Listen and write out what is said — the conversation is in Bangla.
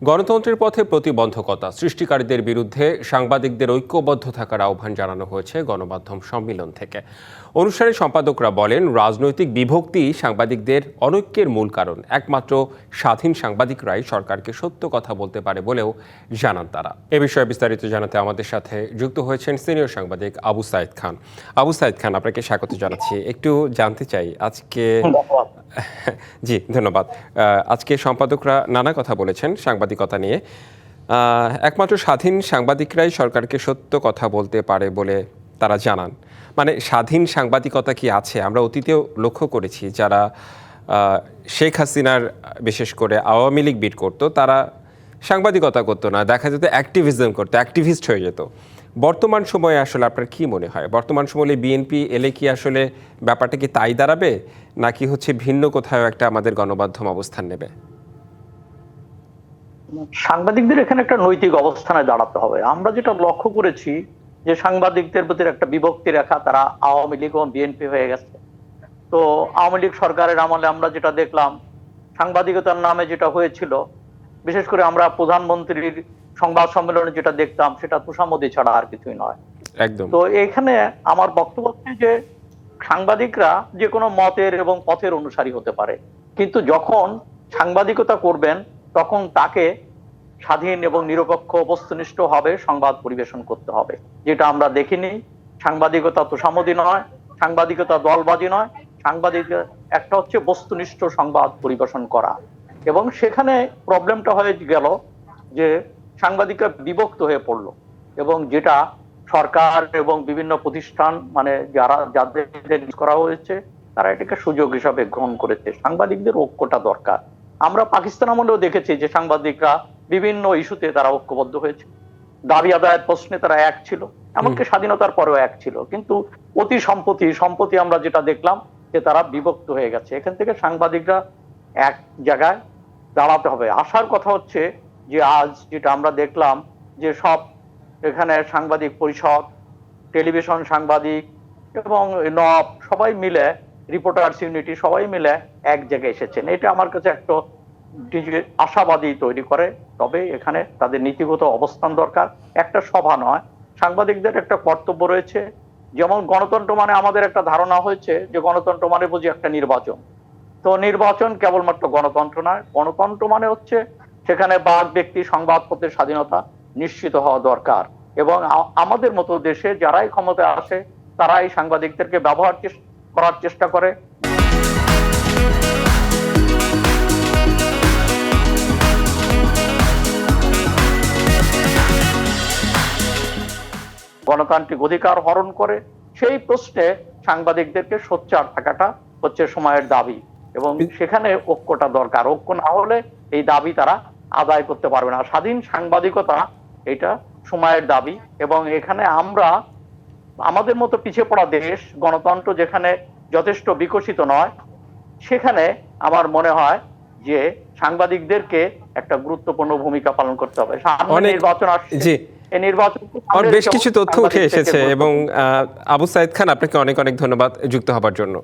গণতন্ত্রের পথে প্রতিবন্ধকতা সৃষ্টিকারীদের বিরুদ্ধে সাংবাদিকদের ঐক্যবদ্ধ থাকার আহ্বান জানানো হয়েছে গণমাধ্যম সম্মেলন থেকে। অনুষ্ঠানে সম্পাদকরা বলেন রাজনৈতিক বিভক্তি সাংবাদিকদের অনৈক্যের মূল কারণ। একমাত্র স্বাধীন সাংবাদিকরাই সরকারকে সত্য কথা বলতে পারে বলেও জানান তারা। এ বিষয়ে বিস্তারিত জানাতে আমাদের সাথে যুক্ত হয়েছেন সিনিয়র সাংবাদিক আবু সাইদ খান। আবু সাইদ খান আপনাকে স্বাগত জানাচ্ছি। একটু জানতে চাই আজকে জি ধন্যবাদ। আজকে সম্পাদকরা নানা কথা বলেছেন সাংবাদিকতা নিয়ে। একমাত্র স্বাধীন সাংবাদিকরাই সরকারকে সত্য কথা বলতে পারে বলে তারা জানান। মানে স্বাধীন সাংবাদিকতা কি আছে? আমরা অতীতেও লক্ষ্য করেছি যারা শেখ হাসিনার বিশেষ করে আওয়ামী লীগ বিট করতো, তারা সাংবাদিকতা করতো না, দেখা যেত অ্যাক্টিভিজম করতো অ্যাক্টিভিস্ট হয়ে যেত। বর্তমান সময়ে আসলে আপনার কি মনে হয়? বর্তমান সময়ে বিএনপি এলে কি আসলে ব্যাপারটা কি তাই দাঁড়াবে? নাকি হচ্ছে ভিন্ন কোথাও একটা আমাদের গণমাধ্যম অবস্থান নেবে? সাংবাদিকদের এখানে একটা নৈতিক অবস্থানে দাঁড়াতে হবে। আমরা যেটা লক্ষ্য করেছি যে সাংবাদিকদের প্রতি একটা বিভক্তি রেখা তারা আওয়ামী লীগ এবং বিএনপি হয়ে গেছে। তো আওয়ামী লীগ সরকারের আমলে আমরা যেটা দেখলাম সাংবাদিকতার নামে যেটা হয়েছিল বিশেষ করে আমরা প্রধানমন্ত্রীর সংবাদ সম্মেলনে যেটা দেখতাম সেটা তুষামদি ছাড়া আর কিছুই নয়। একদম। তো এখানে আমার বক্তব্য হচ্ছে যে সাংবাদিকরা যে কোনো মতের এবং পথের অনুসারী হতে পারে। কিন্তু যখন সাংবাদিকতা করবেন তখন তাকে স্বাধীন এবং নিরপেক্ষ বস্তুনিষ্ঠ হবে সংবাদ পরিবেশন করতে হবে। যেটা আমরা দেখিনি। সাংবাদিকতা তো সামদি নয়, সাংবাদিকতা দলবাজি নয়। সাংবাদিক একটা হচ্ছে বস্তুনিষ্ঠ সংবাদ পরিবেশন করা। এবং সেখানে প্রবলেমটা হয়ে গেল যে সাংবাদিকরা বিভক্ত হয়ে পড়ল এবং যেটা সরকার এবং বিভিন্ন প্রতিষ্ঠান মানে যারা যাদের করা হয়েছে, তারা এটাকে সুযোগ হিসাবে গ্রহণ করেছে। সাংবাদিকদের ঐক্যটা দরকার। আমরা পাকিস্তান আমলেও দেখেছি যে সাংবাদিকরা বিভিন্ন ইস্যুতে তারা ঐক্যবদ্ধ হয়েছে। দাবি আদায়ের প্রশ্নে তারা এক ছিল এমনকি স্বাধীনতার পরেও এক ছিল। কিন্তু অতি সম্প্রতি সম্প্রতি আমরা যেটা দেখলাম যে তারা বিভক্ত হয়ে গেছে। এখান থেকে সাংবাদিকরা এক জায়গায় দাঁড়াতে হবে। আসার কথা হচ্ছে যে আজ যেটা আমরা দেখলাম যে সব এখানে সাংবাদিক পরিষদ টেলিভিশন সাংবাদিক এবং নব সবাই মিলে রিপোর্টার্স ইউনিটি সবাই মিলে এক জায়গায় এসেছেন। এটা আমার কাছে একটা আশাবাদী তৈরি করে, তবে এখানে তাদের নীতিগত অবস্থান দরকার। একটা সভা নয়, সাংবাদিকদের একটা কর্তব্য রয়েছে। যেমন গণতন্ত্র মানে আমাদের একটা ধারণা হয়েছে যে গণতন্ত্র মানে বুঝি একটা নির্বাচন। তো নির্বাচন কেবলমাত্র গণতন্ত্র নয়, গণতন্ত্র মানে হচ্ছে সেখানে বাক ব্যক্তি, সংবাদপত্রের স্বাধীনতা নিশ্চিত হওয়া দরকার। এবং আমাদের মতো দেশে যারাই ক্ষমতায় আসে, তারাই সাংবাদিকদেরকে ব্যবহার করার চেষ্টা করে। গণতান্ত্রিক অধিকার হরণ করে সেই প্রশ্নে সাংবাদিকদেরকে সোচ্চার থাকাটা হচ্ছে সময়ের দাবি এবং সেখানে ঐক্যটা দরকার। ঐক্য না হলে এই দাবি তারা আদায় করতে পারবে না। স্বাধীন সাংবাদিকতা এটা সময়ের দাবি এবং এখানে আমরা আমাদের মতো পিছিয়ে পড়া দেশ গণতন্ত্র যেখানে যথেষ্ট বিকশিত নয় সেখানে আমার মনে হয় যে সাংবাদিকদেরকে একটা গুরুত্বপূর্ণ ভূমিকা পালন করতে হবে। সামনে নির্বাচন আসছে। নির্বাচন বেশ কিছু তথ্য উঠে এসেছে এবং আবু সাইদ খান আপনাকে অনেক অনেক ধন্যবাদ যুক্ত হবার জন্য।